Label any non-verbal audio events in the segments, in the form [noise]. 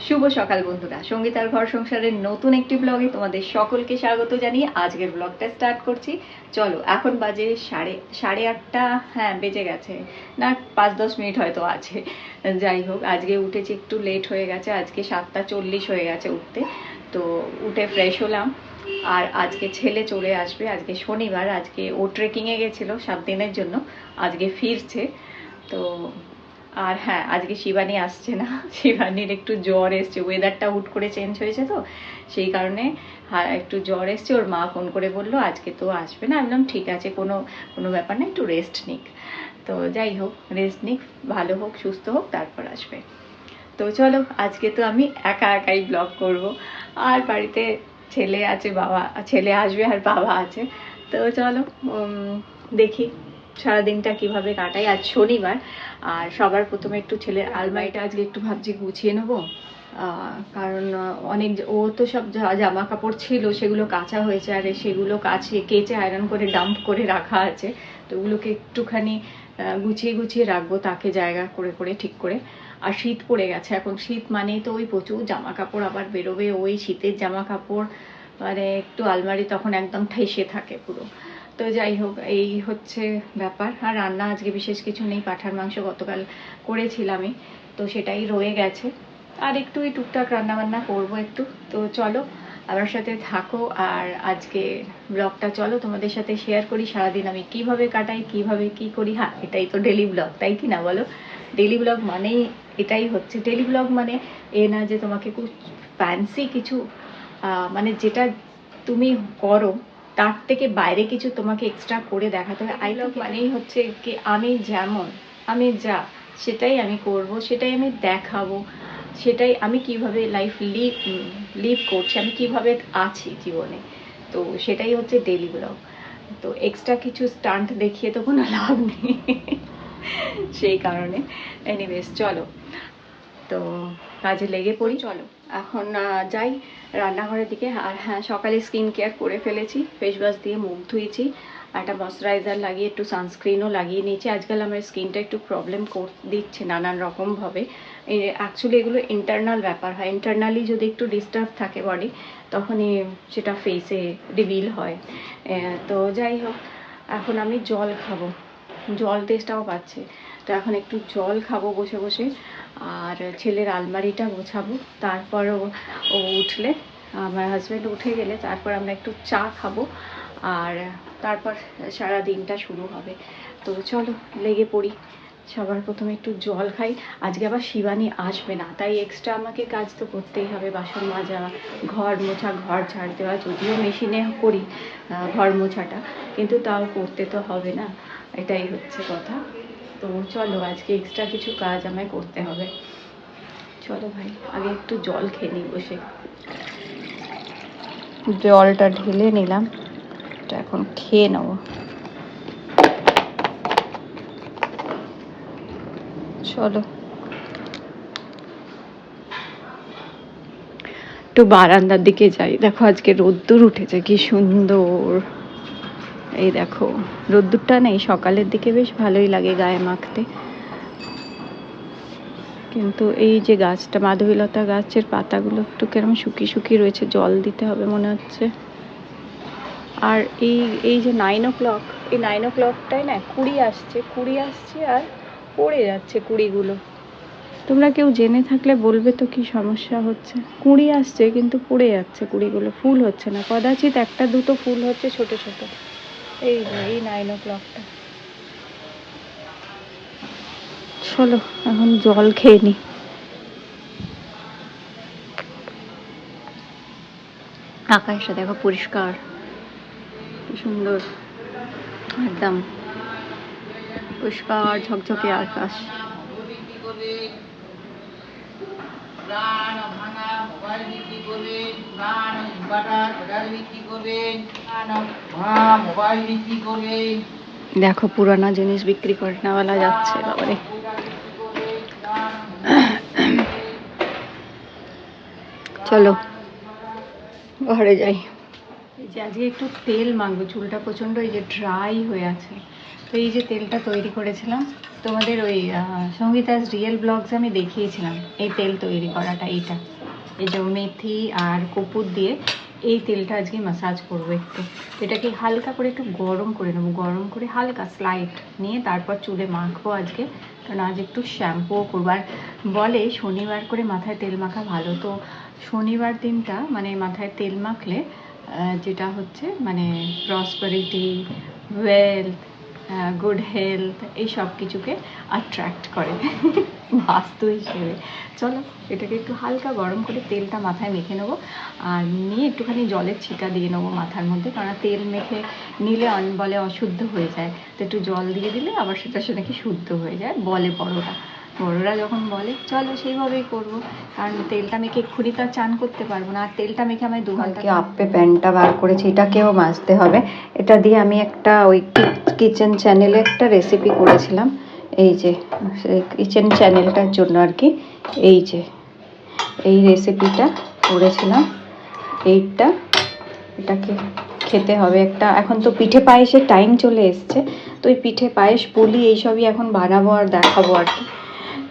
শুভ সকাল বন্ধুরা। সঙ্গীতার ঘর সংসারের নতুন একটি ব্লগে তোমাদের সকলকে স্বাগত জানিয়ে আজকের ব্লগটা স্টার্ট করছি। চলো, এখন বাজে সাড়ে সাড়ে আটটা হ্যাঁ বেজে গেছে। না, পাঁচ দশ মিনিট হয়তো আছে। যাই হোক, আজকে উঠেছি একটু লেট হয়ে গেছে, আজকে সাতটা চল্লিশ হয়ে গেছে উঠতে। তো উঠে ফ্রেশ হলাম। আর আজকে ছেলে চলে আসবে, আজকে শনিবার, আজকে ও ট্রেকিংয়ে গেছিল সাত দিনের জন্য, আজকে ফিরছে। তো আর হ্যাঁ আজকে শিবানী আসছে না। [laughs] শিবানীর একটু জ্বর এসছে। ওয়েদারটা হুট করে চেঞ্জ হয়েছে তো। সেই কারণে একটু জ্বর এসছে। ওর মা ফোন করে বলল, আজকে তো আসবে না। বললাম, ঠিক আছে, কোনো কোনো ব্যাপার না, একটু রেস্ট নিক। তো যাই হোক রেস্ট নিক, ভালো হোক, সুস্থ হোক, তারপর আসবে। তো চলো, আজকে তো আমি একা একাই ব্লগ করব। আর বাড়িতে ছেলে আছে, বাবা, ছেলে আসবে আর বাবা আছে। তো চলো দেখি। সারাদিনটা কীভাবে কাটাই আজ শনিবার, আর সবার প্রথমে একটু ছেলের আলমারিটা আজকে একটু ভাবছি গুছিয়ে নেব কারণ অনেক ও তো সব জামা কাপড় ছিল সেগুলো কাঁচা হয়েছে, আর সেগুলো কাছে কেচে আয়রন করে ডাম্প করে রাখা আছে, তো ওগুলোকে একটুখানি গুছিয়ে গুছিয়ে রাখব, তাকে জায়গা করে করে ঠিক করে। আর শীত পড়ে গেছে এখন, শীত মানেই তো ওই প্রচুর জামা কাপড় আবার বেরোবে, ওই শীতের জামা কাপড় মানে একটু আলমারি তখন একদম ঠেসে থাকে পুরো। তো যাই হোক, এই হচ্ছে ব্যাপার। আর রান্না আজকে বিশেষ কিছু নেই, পাঠার মাংস গতকাল করেছিলামই, তো সেটাই রয়ে গেছে। আর একটু টুকটাক রান্না বান্না করব একটু। তো চলো, আমার সাথে থাকো আর আজকে ব্লগটা চলো, তোমাদের সাথে শেয়ার করি সারাদিন আমি কীভাবে কাটাই, কীভাবে কি করি। হ্যাঁ এটাই তো ডেলি ব্লগ তাই কি না বলো? ডেলি ব্লগ মানেই এটাই হচ্ছে। ডেলি ব্লগ মানে এ না যে তোমাকে খুব ফ্যান্সি কিছু মানে যেটা তুমি করো তার থেকে বাইরে কিছু তোমাকে এক্সট্রা করে দেখাতে হবে। আই ব্লগ মানেই হচ্ছে কি আমি যেমন আমি যা সেটাই আমি করব সেটাই আমি দেখাবো সেটাই আমি কীভাবে লাইফ লিভ লিভ করছি আমি কীভাবে আছি জীবনে। তো সেটাই হচ্ছে ডেলি ব্লগ তো এক্সট্রা কিছু স্টান্ট দেখিয়ে তো কোনো লাভ নেই। সেই কারণে। এনিওয়েজ চলো। তো কাজে লেগে পড়ি। চলো। এখন যাই রান্নাঘরের দিকে। আর হ্যাঁ সকালে স্কিন কেয়ার করে ফেলেছি। ফেস ওয়াশ দিয়ে মুখ ধুয়েছি। একটা ময়শ্চারাইজার লাগিয়ে একটু সানস্ক্রিনও লাগিয়ে নিয়েছি। আজকাল আমার স্কিনটা একটু প্রবলেম কর দিচ্ছে নানান রকমভাবে। অ্যাকচুয়ালি এগুলো ইন্টারনাল ব্যাপার হয়। ইন্টারনালি যদি একটু ডিস্টার্ব থাকে বডি তখনই সেটা ফেসে রিভিল হয়। তো যাই হোক এখন আমি জল খাব। জল তেষ্টাও পাচ্ছে। তো এখন একটু জল খাব বসে বসে। আর ছেলের আলমারিটা গোছাবো। তারপর ও- উঠলে, আমার হাজব্যান্ড উঠে গেলে তারপর আমরা একটু চা খাব। আর তারপর সারা দিনটা শুরু হবে। তো চলো, লেগে পড়ি। সবার প্রথমে একটু জল খাই। আজকে আবার শিবানী আসবে না, তাই এক্সট্রা আমাকে কাজ তো করতেই হবে, বাসন মাজা, ঘর মোছা, ঘর ঝাড় দেওয়া, যদিও মেশিনে করি ঘর মোছাটা। কিন্তু তাও করতে তো হবে না, এটাই হচ্ছে কথা। তো চলো, আজকে এক্সট্রা কিছু কাজ আমায় করতে হবে। চলো ভাই, আগে একটু জল খেয়ে নিই বসে। জলটা ঢেলে নিলাম এখন খেয়ে নেব। চলো। একটু বারান্দার দিকে যাই। দেখো, আজকে রোদ্দুর উঠেছে, কি সুন্দর। এই দেখো, রোদ্দুরটা নেই, সকালের দিকে বেশ ভালোই লাগে গায়ে মাখতে। কিন্তু এই যে গাছটা, মাধবীলতা গাছের পাতাগুলো একটু কেরম শুকিয়ে শুকিয়ে রয়েছে, জল দিতে হবে মনে হচ্ছে। আর এই এই যে নাইন ও ক্লক এই নাইন ও ক্লকটাই না কুড়ি আসছে কুড়ি আসছে আর পড়ে যাচ্ছে কুড়িগুলো। তোমরা কেউ জেনে থাকলে বলবে তো কি সমস্যা হচ্ছে। কুড়ি আসছে কিন্তু পড়ে যাচ্ছে কুড়িগুলো, ফুল হচ্ছে না। কদাচিৎ একটা দুটো ফুল হচ্ছে ছোট ছোট। এই যে এই নাইন ও ক্লকটা চলো এখন জল খেয়ে নি। আকাশটা দেখো পরিষ্কার। সুন্দর। একদম। পরিষ্কার ঝকঝকে আকাশ। প্রাণ ভাঙা মোবাইল বিক্রি করবেন প্রাণ ইনভার্টার ব্যাটারি বিক্রি করবেন প্রাণ ভাঙা মোবাইল বিক্রি করবেন। দেখো পুরানো জিনিস বিক্রি করে নেওয়ালা যাচ্ছে বাবারে। চলো ঘরে যাই। এই যে আজকে একটু তেল মাখবো চুলটা প্রচণ্ড এই যে ড্রাই হয়ে আছে। তো এই যে তেলটা তৈরি করেছিলাম, তোমাদের ওই সঙ্গীতাস রিয়েল ব্লগস আমি দেখিয়েছিলাম এই তেল তৈরি করাটা, এইটা। এই যে মেথি আর কপুর দিয়ে এই তেলটা আজকে মাসাজ করব একটু। এটাকে হালকা করে একটু গরম করে নেব, গরম করে হালকা স্লাইড নিয়ে তারপর চুলে মাখবো আজকে। কারণ আজ একটু শ্যাম্পুও করব। আর বলে শনিবার করে মাথায় তেল মাখা ভালো, তো শনিবার দিনটা মানে মাথায় তেল মাখলে যেটা হচ্ছে মানে প্রসপারিটি ওয়েলথ গুড হেলথ এই সব কিছুকে অ্যাট্রাক্ট করে। বাস্তু হিসেবে। চলো, এটাকে একটু হালকা গরম করে তেলটা মাথায় মেখে নেব। আর নিয়ে একটুখানি জলের ছিটা দিয়ে নেব মাথার মধ্যে কারণ তেল মেখে নিলে বলে অশুদ্ধ হয়ে যায়। তো একটু জল দিয়ে দিলে আবার সেটা সে নাকি শুদ্ধ হয়ে যায়, বলে বড়রা বড়রা যখন বলে চলো সেইভাবেই করব। কারণ তেলটা মেখে এক্ষুনি তো আর চান করতে পারব না। আর তেলটা মেখে আমি দু ঘণ্টা আপে প্যানটা বার করেছি এটাকেও মাজতে হবে। এটা দিয়ে আমি একটা ওই কিচেন চ্যানেলে একটা রেসিপি করেছিলাম। এই যে কিচেন চ্যানেলটার জন্য আর কি। এই যে এই রেসিপিটা করেছিলাম। এইটা এটাকে খেতে হবে একটা। এখন তো পিঠে পায়েসের টাইম চলে এসছে। তো ওই পিঠে পায়েস পুলি এইসবই এখন বানাবো আর দেখাবো আর কি।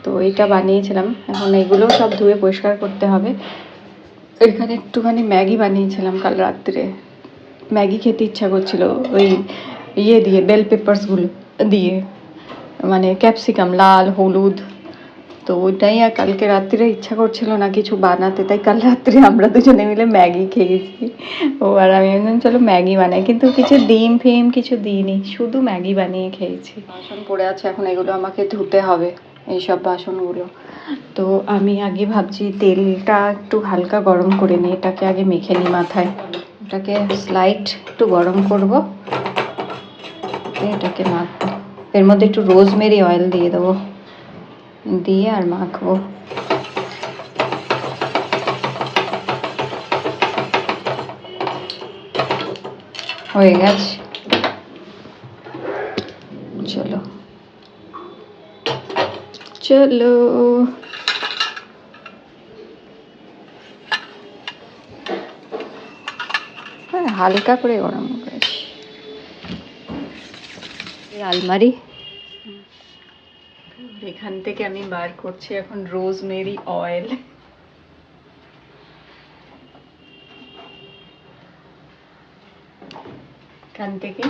তো এটা বানিয়েছিলাম। এখন এগুলোও সব ধুয়ে পরিষ্কার করতে হবে। এখানে একটুখানি ম্যাগি বানিয়েছিলাম কাল রাত্রে। ম্যাগি খেতে ইচ্ছা করছিল ওই ইয়ে দিয়ে বেল পেপারসগুলো দিয়ে। মানে ক্যাপসিকাম লাল, হলুদ। তো ওইটাই আর কালকে রাত্রিরে ইচ্ছা করছিল না কিছু বানাতে। তাই কাল রাত্রে আমরা দুজনে মিলে ম্যাগি খেয়েছি। ও আর আমি বললাম চলো ম্যাগি বানাই। কিন্তু কিছু ডিম ফিম কিছু দিইনি। শুধু ম্যাগি বানিয়ে খেয়েছি। বাসন পড়ে আছে, এখন এগুলো আমাকে ধুতে হবে। এইসব বাসনগুলো। তো আমি আগে ভাবছি তেলটা একটু হালকা গরম করে নিই, এটাকে আগে মেখে নিই মাথায়। এটাকে স্লাইট একটু গরম করব। এটাকে মাখবো এর মধ্যে একটু রোজমেরি অয়েল দিয়ে দেবো। দিয়ে আর মাখবো। হয়ে গেছে। চলো। চলো। হালকা করে গরম করেছি আলমারি। এখান থেকে আমি বার করছি এখন রোজমেরি অয়েল। এখান থেকে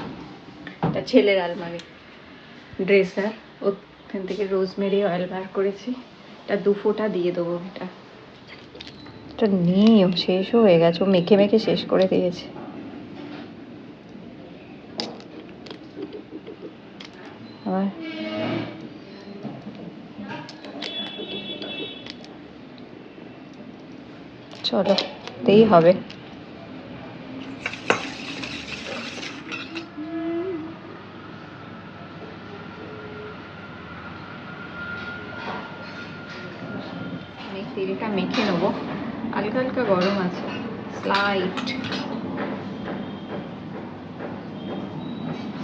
ছেলের আলমারি। ড্রেসার। ওখান থেকে রোজমেরি অয়েল বার করেছি। এটা দু ফোঁটা দিয়ে দেবো এটা। এটা নিয়েও শেষও হয়ে গেছে। ও মেখে মেখে শেষ করে দিয়েছে। আবার? চলো তেই হবে আমি তেলটা মেখে নেব। হালকা হালকা গরম আছে। Slight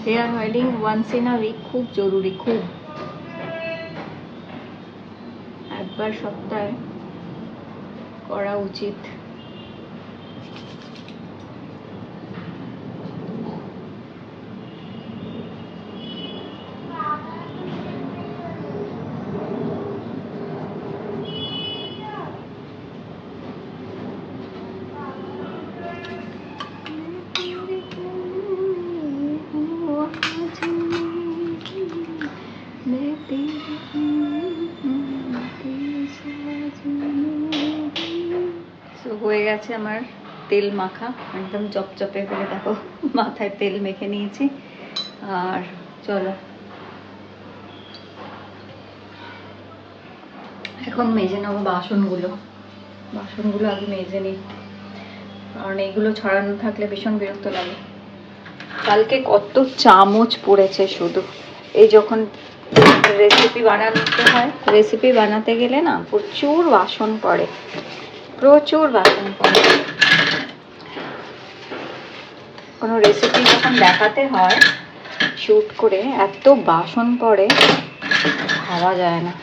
hair oiling once in a week খুব জরুরি, খুব। একবার সপ্তাহে করা উচিত। গেছে আমার তেল মাখা, একদম চপচপে করে দেখো, মাথায় তেল মেখে নিয়েছি। আর চলো। এখন মেজে নেব বাসনগুলো। বাসনগুলো আগে মেজে নিই, কারণ এইগুলো ছড়ানো থাকলে ভীষণ বিরক্ত লাগে। কালকে কত চামচ পড়েছে শুধু। এই যখন রেসিপি বানাতে হয় রেসিপি বানাতে গেলে না প্রচুর বাসন পড়ে। প্রচুর বাসন কোনো রেসিপি যখন দেখাতে হয় শ্যুট করে এত বাসন পড়ে ভাবা যায় না।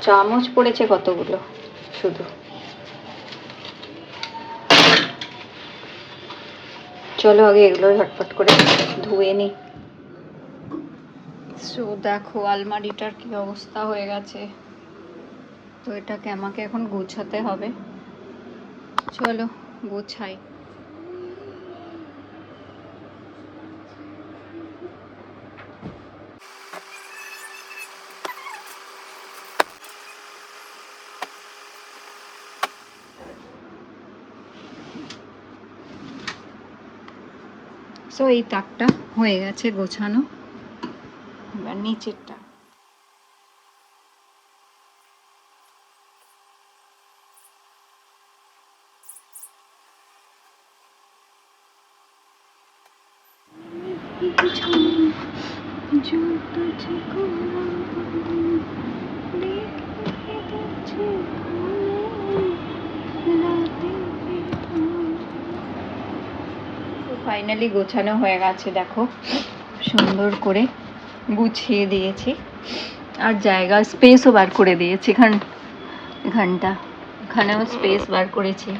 চামচ পড়েছে কতগুলো? শুধু। চলো আগে এগুলো ঝটফট করে ধুয়ে নিই সো দেখো, আলমারিটার কি অবস্থা হয়ে গেছে। তো এটাকে আমাকে এখন গোছাতে হবে। চলো, গোছাই। সো এই তাকটা হয়ে গেছে গোছানো। এবার নিচেরটা। ফাইনালি গোছানো হয়ে গেছে দেখো। সুন্দর করে গুছিয়ে দিয়েছি। আর জায়গা স্পেসও বার করে দিয়েছি এখান এখানটা। এখানেও স্পেস বার করেছি।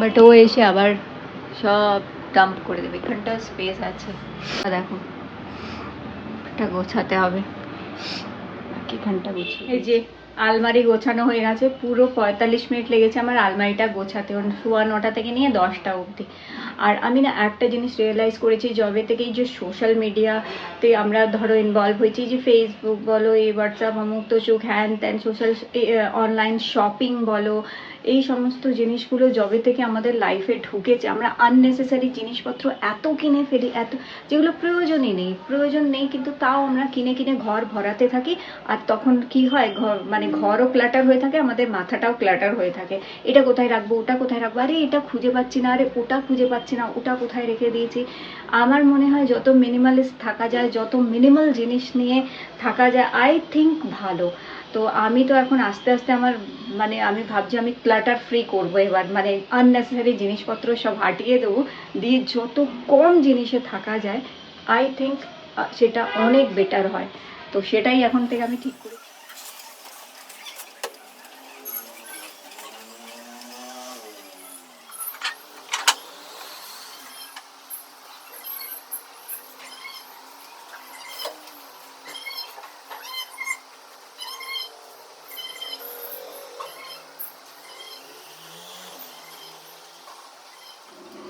বাট ও এসে আবার সব ডাম্প করে দেবে। এখানটাও স্পেস আছে। দেখো এটা গোছাতে হবে। এখানটা গুছিয়ে এই যে আলমারি গোছানো হয়ে গেছে। পুরো পঁয়তাল্লিশ মিনিট লেগেছে আমার আলমারিটা গোছাতে। শোয়া নটা থেকে নিয়ে দশটা অবধি। আর আমি না একটা জিনিস রিয়েলাইজ করেছি যবে থেকেই যে সোশ্যাল মিডিয়াতে আমরা ধরো ইনভলভ হয়েছি যে ফেসবুক বলো, এই হোয়াটসঅ্যাপ অমুক তো চোখ হ্যান ত্যান সোশ্যাল অনলাইন শপিং বলো, এই সমস্ত জিনিসগুলো যবে থেকে আমাদের লাইফে ঢুকেছে। আমরা আননেসেসারি জিনিসপত্র এত কিনে ফেলি, এত, যেগুলো প্রয়োজনই নেই, প্রয়োজন নেই কিন্তু তাও আমরা কিনে কিনে ঘর ভরাতে থাকি, আর তখন কি হয়, ঘর মানে ঘরও ক্লাটার হয়ে থাকে, আমাদের মাথাটাও ক্লাটার হয়ে থাকে। এটা কোথায় রাখব, ওটা কোথায় রাখব? আরে এটা খুঁজে পাচ্ছি না, আরে ওটা খুঁজে পাচ্ছি না, ওটা কোথায় রেখে দিয়েছি। আমার মনে হয় যত মিনিমালিস্ট থাকা যায়, যত মিনিমাল জিনিস নিয়ে থাকা যায় আই থিঙ্ক ভালো। তো আমি তো এখন আস্তে আস্তে আমার মানে আমি ভাবছি আমি ক্লাটার ফ্রি করব এবার মানে আননেসেসারি জিনিসপত্র সব হাটিয়ে দেবো। দিয়ে যত কম জিনিসে থাকা যায় আই থিঙ্ক সেটা অনেক বেটার হয়। তো সেটাই এখন থেকে আমি ঠিক করি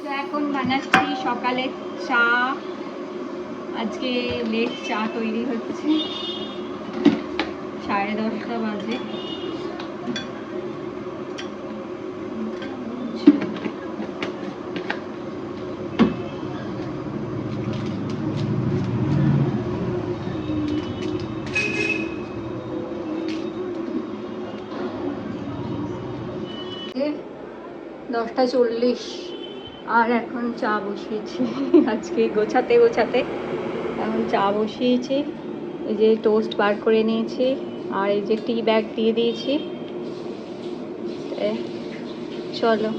তো এখন বানাচ্ছি সকালে চা আজকে লেট চা তৈরি হচ্ছে। সাড়ে দশটা বাজে। দশটা চল্লিশ। আর এখন চা বসিয়েছি। আজকে গোছাতে গোছাতে এখন চা বসিয়েছি। এই যে টোস্ট বার করে নিয়েছি আর এই যে টি ব্যাগ দিয়ে দিয়েছি। চলো।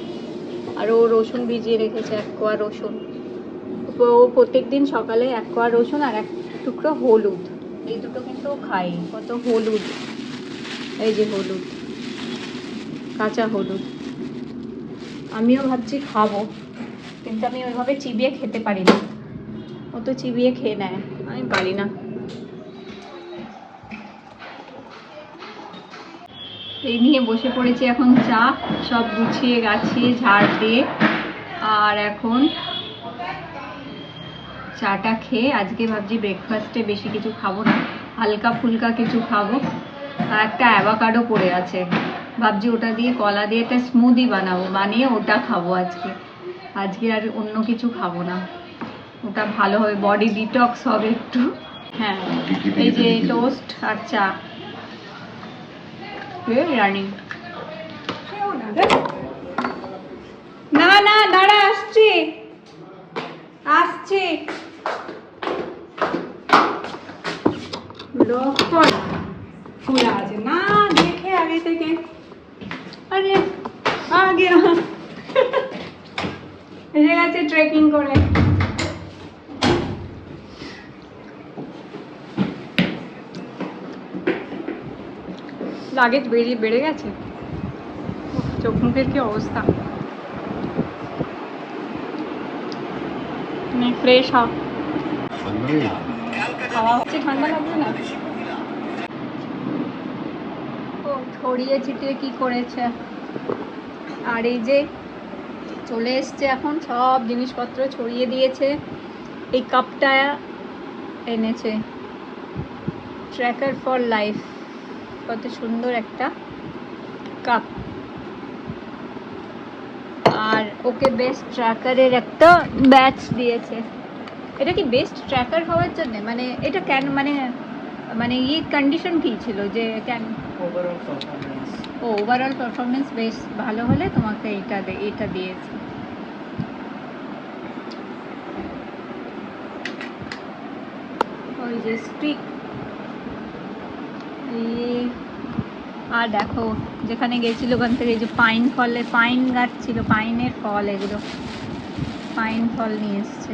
আর ও রসুন ভিজিয়ে রেখেছে, এক কোয়া রসুন। ও প্রত্যেক দিন সকালে এক কোয়া রসুন আর এক টুকরো হলুদ। এই দুটো কিন্তু খাই কত হলুদ। এই যে হলুদ। কাঁচা হলুদ। আমিও ভাবছি খাব। কিন্তু আমি ওইভাবে চিবিয়ে খেতে পারি না ও তো চিবিয়ে খেয়ে নেয়, আমি পারি না। এই নিয়ে বসে পড়েছি এখন চা, সব গুছিয়ে গাছিয়ে ঝাড় দিয়ে। আর এখন চাটা খেয়ে আজকে ভাবছি ব্রেকফাস্টে বেশি কিছু খাব না, হালকা ফুলকা কিছু খাব। আর একটা অ্যাভাকাডো পড়ে আছে, ভাবছি ওটা দিয়ে কলা দিয়ে একটা স্মুদি বানাবো, বানিয়ে ওটা খাব আজকে। আজকে আর অন্য কিছু খাব না। ওটা ভালো হবে বডি ডিটক্স হবে একটু। হ্যাঁ এই যে টোস্ট আর চা। রানিং না না দাঁড়া আসছি আসছি লক কর খোলা আছে না দেখে আগে থেকে আরে আগে এসে গেছে ট্রেকিং করে লাগেজ বেরিয়ে বেড়ে গেছে? চোখ মুখের কি অবস্থা? ফ্রেশ হাওয়া। হাওয়া হচ্ছে ঠান্ডা লাগবে না? ও ছড়িয়ে ছিটিয়ে কি করেছে? আর এই যে চলে এসছে এখন সব জিনিসপত্র ছড়িয়ে দিয়েছে। এই কাপটা এনেছে। ট্র্যাকার ফর লাইফ কত সুন্দর একটা কাপ। আর ওকে বেস্ট ট্র্যাকারের একটা ব্যাচ দিয়েছে। এটা কি বেস্ট ট্র্যাকার হওয়ার জন্য? মানে এটা কেন মানে মানে ই কন্ডিশন কি ছিল যে কেন? ওভারঅল পারফরমেন্স ও ওভারঅল পারফরমেন্স বেশ ভালো হলে তোমাকে এটা এটা দিয়েছে। ওই যে স্ট্রিক এই আর দেখো, যেখানে গেছিল ওখান থেকে এই যে পাইন ফলে পাইন গাছ ছিল পাইনের ফল এগুলো। পাইন ফল নিয়ে এসছে।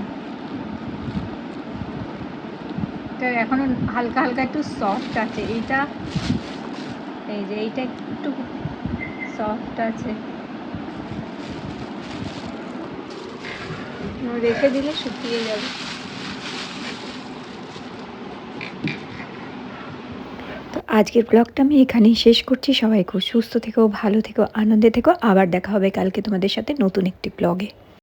এটা এখনও হালকা হালকা একটু সফট আছে। এইটা, এই যে এইটা একটু সফট আছে। রেখে দিলে শুকিয়ে যাবে। আজকের ব্লগটা আমি এখানেই শেষ করছি। সবাই খুব সুস্থ থেকো, ভালো থেকো, আনন্দে থেকো। আবার দেখা হবে কালকে তোমাদের সাথে নতুন একটি ব্লগে